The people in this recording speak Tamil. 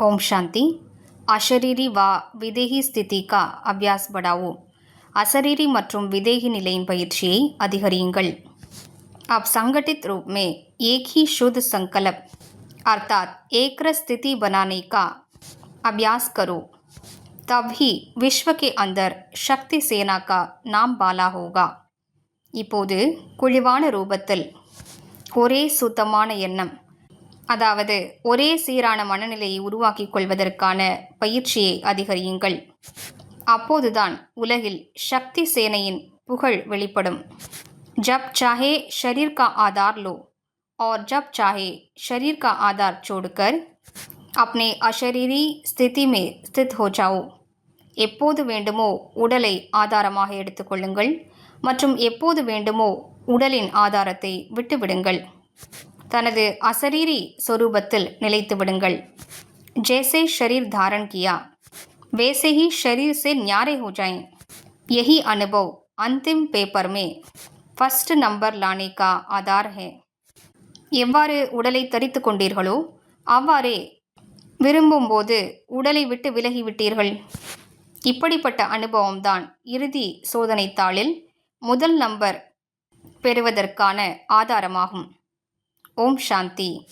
ओम शांति அஷரீரி வா விதேகி ஸ்திதி கா அபியாஸ் படாவோ அசரீரி மற்றும் விதேகி நிலையின் பயிற்சியை அதிகரியுங்கள் आप संगठित रूप में एक ही शुद्ध संकल्प अर्थात एक स्थिति बनाने का अभ्यास करो तभी विश्व के अंदर शक्ति सेना का नाम बाला होगा இப்போது குழிவான ரூபத்தில் ஒரே சுத்தமான எண்ணம் அதாவது ஒரே சீரான மனநிலையை உருவாக்கிக் கொள்வதற்கான பயிற்சியை அதிகரியுங்கள் அப்போதுதான் உலகில் சக்தி சேனையின் புகழ் வெளிப்படும் जब चाहे शरीर का आधार लो और जब चाहे शरीर का आधार छोड़कर अपने अशरीरी स्थिति में स्थित हो जाओ எப்போது வேண்டுமோ உடலை ஆதாரமாக எடுத்துக்கொள்ளுங்கள் மற்றும் எப்போது வேண்டுமோ உடலின் ஆதாரத்தை விட்டுவிடுங்கள் தனது அசரீரி சொரூபத்தில் நிலைத்து விடுங்கள் जैसे शरीर धारण किया वैसे ही शरीर से न्यारे हो जाएं यही अनुभव अंतिम पेपर में ஃபஸ்ட் நம்பர் லானே கா ஆதார் ஹே எவ்வாறு உடலை தரித்து கொண்டீர்களோ அவ்வாறே விரும்பும்போது உடலை விட்டு விலகிவிட்டீர்கள் இப்படிப்பட்ட அனுபவம்தான் இறுதி சோதனைத்தாளில் முதல் நம்பர் பெறுவதற்கான ஆதாரமாகும் ओम शांति।